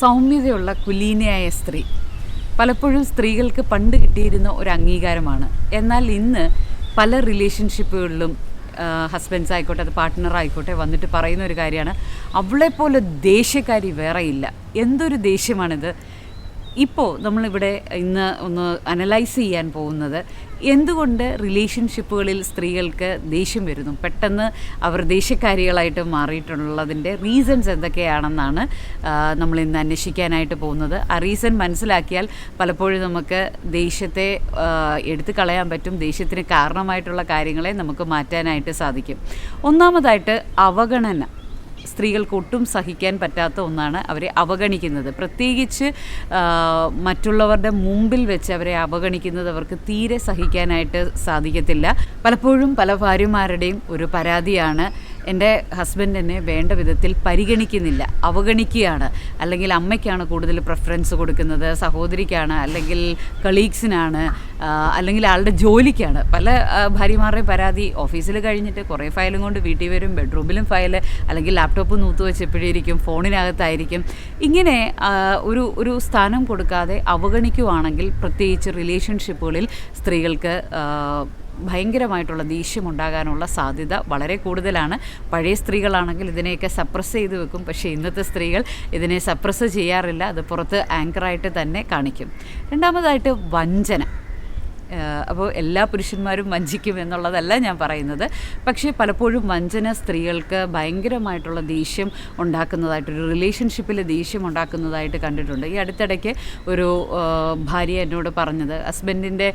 സൗമ്യതയുള്ള കുലീനയായ സ്ത്രീ. പലപ്പോഴും സ്ത്രീകൾക്ക് പണ്ട് കിട്ടിയിരുന്ന ഒരു അംഗീകാരമാണ്. എന്നാൽ ഇന്ന് പല റിലേഷൻഷിപ്പുകളിലും ഹസ്ബൻഡ്സ് ആയിക്കോട്ടെ അത് പാർട്ട്ണർ ആയിക്കോട്ടെ വന്നിട്ട് പറയുന്ന ഒരു കാര്യമാണ് അവളെപ്പോലെ ദേഷ്യക്കാരി വേറെയില്ല. എന്തൊരു ദേഷ്യമാണിത്? ഇപ്പോൾ നമ്മളിവിടെ ഇന്ന് ഒന്ന് അനലൈസ് ചെയ്യാൻ പോകുന്നത് എന്തുകൊണ്ട് റിലേഷൻഷിപ്പുകളിൽ സ്ത്രീകൾക്ക് ദേഷ്യം വരുന്നു? പെട്ടെന്ന് അവർ ദേഷ്യക്കാരികളായിട്ട് മാറിയിട്ടുള്ളതിന്റെ റീസൺസ് എന്തൊക്കെയാണെന്നാണ് നമ്മൾ ഇന്ന് അന്വേഷിക്കാനായിട്ട് പോകുന്നത്. ആ റീസൺ മനസ്സിലാക്കിയാൽ പലപ്പോഴും നമുക്ക് ദേഷ്യത്തെ എടുത്തു കളയാൻ പറ്റും. ദേഷ്യത്തിന് കാരണമായിട്ടുള്ള കാര്യങ്ങളെ നമുക്ക് മാറ്റാനായിട്ട് സാധിക്കും. ഒന്നാമതായിട്ട് അവഗണന. സ്ത്രീകൾക്ക് ഒട്ടും സഹിക്കാൻ പറ്റാത്ത ഒന്നാണ് അവരെ അവഗണിക്കുന്നത്. പ്രത്യേകിച്ച് മറ്റുള്ളവരുടെ മുമ്പിൽ വെച്ച് അവരെ അവഗണിക്കുന്നത് അവർക്ക് തീരെ സഹിക്കാനായിട്ട് സാധിക്കത്തില്ല. പലപ്പോഴും പല ഭാര്യമാരുടെയും ഒരു പരാതിയാണ് എന്റെ ഹസ്ബൻഡ് എന്നെ വേണ്ട വിധത്തിൽ പരിഗണിക്കുന്നില്ല. അവഗണിക്കുകയാണ്. അല്ലെങ്കിൽ അമ്മയ്ക്കാണ് കൂടുതൽ പ്രിഫറൻസ് കൊടുക്കുന്നത്. സഹോദരിക്കാണ്. അല്ലെങ്കിൽ കളീഗ്സിനാണ് അല്ലെങ്കിൽ ആളുടെ ജോലിക്കാണ്. പല ഭാര്യമാരുടെയും പരാതി ഓഫീസിൽ കഴിഞ്ഞിട്ട് കുറേ ഫയലും കൊണ്ട് വീട്ടിൽ വരും. ബെഡ്റൂമിലും ഫയൽ അല്ലെങ്കിൽ ലാപ്ടോപ്പ് നൂത്ത് വെച്ച് എപ്പോഴിരിക്കും ഫോണിനകത്തായിരിക്കും. ഇങ്ങനെ ഒരു ഒരു സ്ഥാനം കൊടുക്കാതെ അവഗണിക്കുവാണെങ്കിൽ പ്രത്യേകിച്ച് റിലേഷൻഷിപ്പുകളിൽ സ്ത്രീകൾക്ക് ഭയങ്കരമായിട്ടുള്ള ദേഷ്യമുണ്ടാകാനുള്ള സാധ്യത വളരെ കൂടുതലാണ്. പഴയ സ്ത്രീകളാണെങ്കിൽ ഇതിനെയൊക്കെ സപ്രസ് ചെയ്ത് വെക്കും. പക്ഷേ ഇന്നത്തെ സ്ത്രീകൾ ഇതിനെ സപ്രസ് ചെയ്യാറില്ല. അത് പുറത്ത് ആങ്കറായിട്ട് തന്നെ കാണിക്കും. രണ്ടാമതായിട്ട് വഞ്ചന. അപ്പോൾ എല്ലാ പുരുഷന്മാരും വഞ്ചിക്കും എന്നുള്ളതല്ല ഞാൻ പറയുന്നത്. പക്ഷേ പലപ്പോഴും വഞ്ചന സ്ത്രീകൾക്ക് ഭയങ്കരമായിട്ടുള്ള ദേഷ്യം ഉണ്ടാക്കുന്നതായിട്ട് ഒരു റിലേഷൻഷിപ്പിൽ ദേഷ്യം ഉണ്ടാക്കുന്നതായിട്ട് കണ്ടിട്ടുണ്ട്. ഈ അടുത്തിടയ്ക്ക് ഒരു ഭാര്യ എന്നോട് പറഞ്ഞത് ഹസ്ബൻഡിന്റെ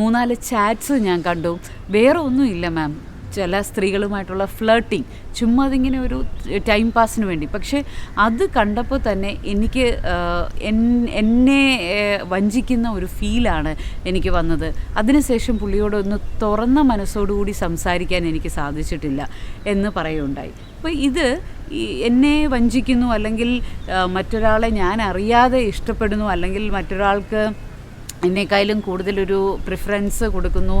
മൂന്നാൽ ചാറ്റ്സ് ഞാൻ കണ്ടു. വേറെ ഒന്നുമില്ല മാം ചില സ്ത്രീകളുമായിട്ടുള്ള ഫ്ലേട്ടിങ് ചുമ്മാ അതിങ്ങനെ ഒരു ടൈം പാസിന് വേണ്ടി. പക്ഷേ അത് കണ്ടപ്പോൾ തന്നെ എനിക്ക് എന്നെ വഞ്ചിക്കുന്ന ഒരു ഫീലാണ് എനിക്ക് വന്നത്. അതിനുശേഷം പുള്ളിയോടൊന്ന് തുറന്ന മനസ്സോടുകൂടി സംസാരിക്കാൻ എനിക്ക് സാധിച്ചിട്ടില്ല എന്ന് പറയുകയുണ്ടായി. അപ്പോൾ ഇത് എന്നെ വഞ്ചിക്കുന്നു അല്ലെങ്കിൽ മറ്റൊരാളെ ഞാൻ അറിയാതെ ഇഷ്ടപ്പെടുന്നു അല്ലെങ്കിൽ മറ്റൊരാൾക്ക് എന്നെക്കാളും കൂടുതലൊരു പ്രിഫറൻസ് കൊടുക്കുന്നു.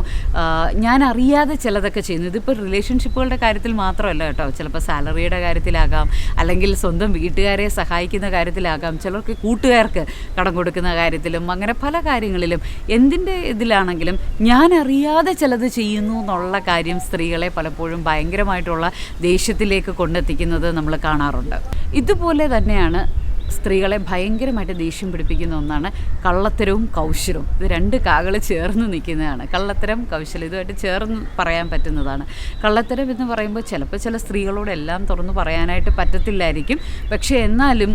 ഞാൻ അറിയാതെ ചിലതൊക്കെ ചെയ്യുന്നു. ഇതിപ്പോൾ റിലേഷൻഷിപ്പുകളുടെ കാര്യത്തിൽ മാത്രമല്ല കേട്ടോ. ചിലപ്പോൾ സാലറിയുടെ കാര്യത്തിലാകാം. അല്ലെങ്കിൽ സ്വന്തം വീട്ടുകാരെ സഹായിക്കുന്ന കാര്യത്തിലാകാം. ചിലർക്ക് കൂട്ടുകാർക്ക് കടം കൊടുക്കുന്ന കാര്യത്തിലും അങ്ങനെ പല കാര്യങ്ങളിലും എന്തിന്റെ ഇതിലാണെങ്കിലും ഞാൻ അറിയാതെ ചിലത് ചെയ്യുന്നു എന്നുള്ള കാര്യം സ്ത്രീകളെ പലപ്പോഴും ഭയങ്കരമായിട്ടുള്ള ദേഷ്യത്തിലേക്ക് കൊണ്ടെത്തിക്കുന്നത് നമ്മൾ കാണാറുണ്ട്. ഇതുപോലെ തന്നെയാണ് സ്ത്രീകളെ ഭയങ്കരമായിട്ട് ദേഷ്യം പിടിപ്പിക്കുന്ന ഒന്നാണ് കള്ളത്തരവും കൗശലവും. ഇത് രണ്ട് കാകൾ ചേർന്ന് നിൽക്കുന്നതാണ്. കള്ളത്തരം കൗശലം ഇതുമായിട്ട് ചേർന്ന് പറയാൻ പറ്റുന്നതാണ്. കള്ളത്തരം എന്ന് പറയുമ്പോൾ ചിലപ്പോൾ ചില സ്ത്രീകളോട് എല്ലാം തുറന്നു പറയാനായിട്ട് പറ്റത്തില്ലായിരിക്കും. പക്ഷേ എന്നാലും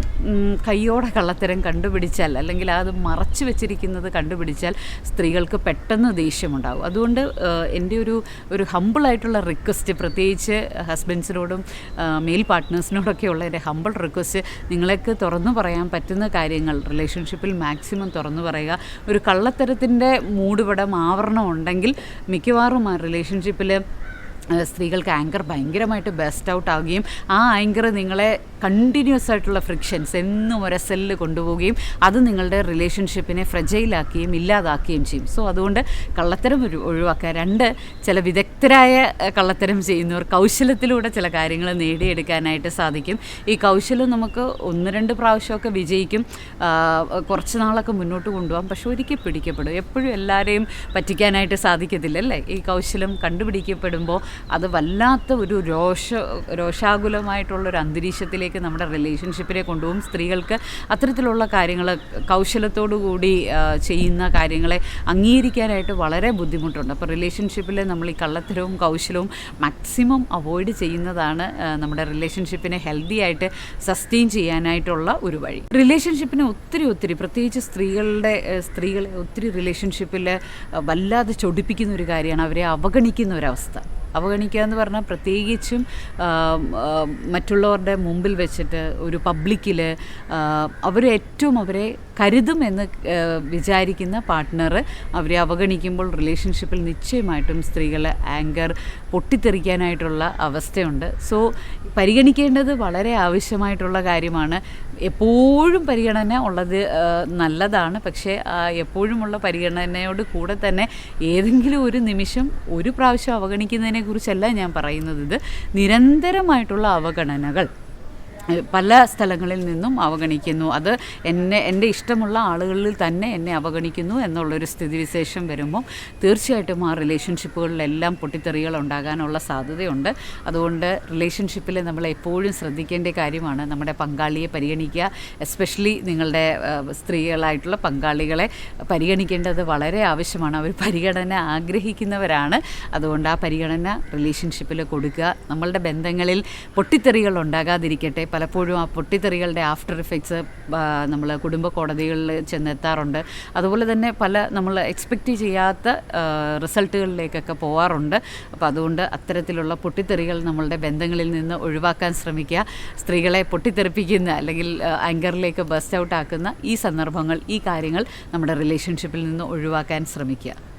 കയ്യോടെ കള്ളത്തരം കണ്ടുപിടിച്ചാൽ അല്ലെങ്കിൽ അത് മറച്ചു വെച്ചിരിക്കുന്നത് കണ്ടുപിടിച്ചാൽ സ്ത്രീകൾക്ക് പെട്ടെന്ന് ദേഷ്യമുണ്ടാകും അതുകൊണ്ട് എന്റെ ഒരു ഒരു ഹമ്പിളായിട്ടുള്ള റിക്വസ്റ്റ് പ്രത്യേകിച്ച് ഹസ്ബൻഡ്സിനോടും മെയിൽ പാർട്ട്നേഴ്സിനോടൊക്കെയുള്ള എന്റെ ഹമ്പിൾ റിക്വസ്റ്റ് നിങ്ങളൊക്കെ തുറന്നു പറയാൻ പറ്റുന്ന കാര്യങ്ങൾ റിലേഷൻഷിപ്പിൽ മാക്സിമം തുറന്നു പറയുക ഒരു കള്ളത്തരത്തിന്റെ മൂടുപടം ആവരണം ഉണ്ടെങ്കിൽ മിക്കവാറും ആ റിലേഷൻഷിപ്പിൽ സ്ത്രീകൾക്ക് ആങ്കർ ഭയങ്കരമായിട്ട് ബെസ്റ്റ് ഔട്ട് ആവുകയും ആ ആങ്കർ നിങ്ങളെ കണ്ടിന്യൂസ് ആയിട്ടുള്ള ഫ്രിക്ഷൻസ് എന്നും ഒരു സെല്ല് കൊണ്ടുപോവുകയും അത് നിങ്ങളുടെ റിലേഷൻഷിപ്പിനെ ഫ്രജൈലാക്കുകയും ഇല്ലാതാക്കുകയും ചെയ്യും. സോ അതുകൊണ്ട് കള്ളത്തരം ഒഴിവാക്കുക. രണ്ട് ചില വിദഗ്ധരായ കള്ളത്തരം ചെയ്യുന്നവർ കൗശലത്തിലൂടെ ചില കാര്യങ്ങൾ നേടിയെടുക്കാനായിട്ട് സാധിക്കും. ഈ കൗശലം നമുക്ക് ഒന്ന് രണ്ട് പ്രാവശ്യമൊക്കെ വിജയിക്കും. കുറച്ച് നാളൊക്കെ മുന്നോട്ട് കൊണ്ടുപോകാം. പക്ഷെ ഒരിക്കൽ പിടിക്കപ്പെടും. എപ്പോഴും എല്ലാവരെയും പറ്റിക്കാനായിട്ട് സാധിക്കത്തില്ല അല്ലേ? ഈ കൗശലം കണ്ടുപിടിക്കപ്പെടുമ്പോൾ അത് വല്ലാത്ത ഒരു രോഷ രോഷാകുലമായിട്ടുള്ളൊരു അന്തരീക്ഷത്തിലേക്ക് നമ്മുടെ റിലേഷൻഷിപ്പിനെ കൊണ്ടുപോകും. സ്ത്രീകൾക്ക് അത്തരത്തിലുള്ള കാര്യങ്ങൾ കൗശലത്തോടു കൂടി ചെയ്യുന്ന കാര്യങ്ങളെ അംഗീകരിക്കാനായിട്ട് വളരെ ബുദ്ധിമുട്ടുണ്ട്. അപ്പോൾ റിലേഷൻഷിപ്പിൽ നമ്മൾ ഈ കള്ളത്തരവും കൗശലവും മാക്സിമം അവോയ്ഡ് ചെയ്യുന്നതാണ് നമ്മുടെ റിലേഷൻഷിപ്പിനെ ഹെൽത്തി ആയിട്ട് സസ്റ്റെയിൻ ചെയ്യാനായിട്ടുള്ള ഒരു വഴി. റിലേഷൻഷിപ്പിനെ ഒത്തിരി ഒത്തിരി പ്രത്യേകിച്ച് സ്ത്രീകളുടെ സ്ത്രീകളെ ഒത്തിരി റിലേഷൻഷിപ്പിൽ വല്ലാതെ ചൊടിപ്പിക്കുന്ന ഒരു കാര്യമാണ് അവരെ അവഗണിക്കുന്ന ഒരവസ്ഥ. അവഗണിക്കുക എന്ന് പറഞ്ഞാൽ പ്രത്യേകിച്ചും മറ്റുള്ളവരുടെ മുമ്പിൽ വെച്ചിട്ട് ഒരു പബ്ലിക്കിൽ അവർ ഏറ്റവും അവരെ കരുതും എന്ന് വിചാരിക്കുന്ന പാർട്ട്ണർ അവരെ അവഗണിക്കുമ്പോൾ റിലേഷൻഷിപ്പിൽ നിശ്ചയമായിട്ടും സ്ത്രീകളെ ആങ്കർ പൊട്ടിത്തെറിക്കാനായിട്ടുള്ള അവസ്ഥയുണ്ട്. സോ പരിഗണിക്കേണ്ടത് വളരെ ആവശ്യമായിട്ടുള്ള കാര്യമാണ്. എപ്പോഴും പരിഗണന ഉള്ളത് നല്ലതാണ്. പക്ഷേ എപ്പോഴുമുള്ള പരിഗണനയോട് കൂടെ തന്നെ ഏതെങ്കിലും ഒരു നിമിഷം ഒരു പ്രാവശ്യം അവഗണിക്കുന്നതിനെ കുറിച്ചല്ല ഞാൻ പറയുന്നത്. ഇത് നിരന്തരമായിട്ടുള്ള അവഗണനകൾ. പല സ്ഥലങ്ങളിൽ നിന്നും അവഗണിക്കുന്നു. അത് എന്നെ എന്റെ ഇഷ്ടമുള്ള ആളുകളിൽ തന്നെ എന്നെ അവഗണിക്കുന്നു എന്നുള്ളൊരു സ്ഥിതിവിശേഷം വരുമ്പോൾ തീർച്ചയായിട്ടും ആ റിലേഷൻഷിപ്പുകളിലെല്ലാം പൊട്ടിത്തെറികൾ ഉണ്ടാകാനുള്ള സാധ്യതയുണ്ട്. അതുകൊണ്ട് റിലേഷൻഷിപ്പിൽ നമ്മൾ എപ്പോഴും ശ്രദ്ധിക്കേണ്ട കാര്യമാണ് നമ്മുടെ പങ്കാളിയെ പരിഗണിക്കുക എസ്പെഷ്യലി നിങ്ങളുടെ സ്ത്രീകളായിട്ടുള്ള പങ്കാളികളെ പരിഗണിക്കേണ്ടത് വളരെ ആവശ്യമാണ്. അവർ പരിഗണന ആഗ്രഹിക്കുന്നവരാണ്. അതുകൊണ്ട് ആ പരിഗണന റിലേഷൻഷിപ്പിൽ കൊടുക്കുക. നമ്മളുടെ ബന്ധങ്ങളിൽ പൊട്ടിത്തെറികൾ ഉണ്ടാകാതിരിക്കട്ടെ. പലപ്പോഴും ആ പൊട്ടിത്തെറികളുടെ ആഫ്റ്റർ ഇഫക്ട്സ് നമ്മൾ കുടുംബ കോടതികളിൽ ചെന്നെത്താറുണ്ട്. അതുപോലെ തന്നെ പല നമ്മൾ എക്സ്പെക്റ്റ് ചെയ്യാത്ത റിസൾട്ടുകളിലേക്കൊക്കെ പോവാറുണ്ട്. അപ്പോൾ അതുകൊണ്ട് അത്തരത്തിലുള്ള പൊട്ടിത്തെറികൾ നമ്മളുടെ ബന്ധങ്ങളിൽ നിന്ന് ഒഴിവാക്കാൻ ശ്രമിക്കുക. സ്ത്രീകളെ പൊട്ടിത്തെറിപ്പിക്കുന്ന അല്ലെങ്കിൽ ആങ്കറിലേക്ക് ബസ്റ്റ് ഔട്ട് ആക്കുന്ന ഈ സന്ദർഭങ്ങൾ ഈ കാര്യങ്ങൾ നമ്മുടെ റിലേഷൻഷിപ്പിൽ നിന്ന് ഒഴിവാക്കാൻ ശ്രമിക്കുക.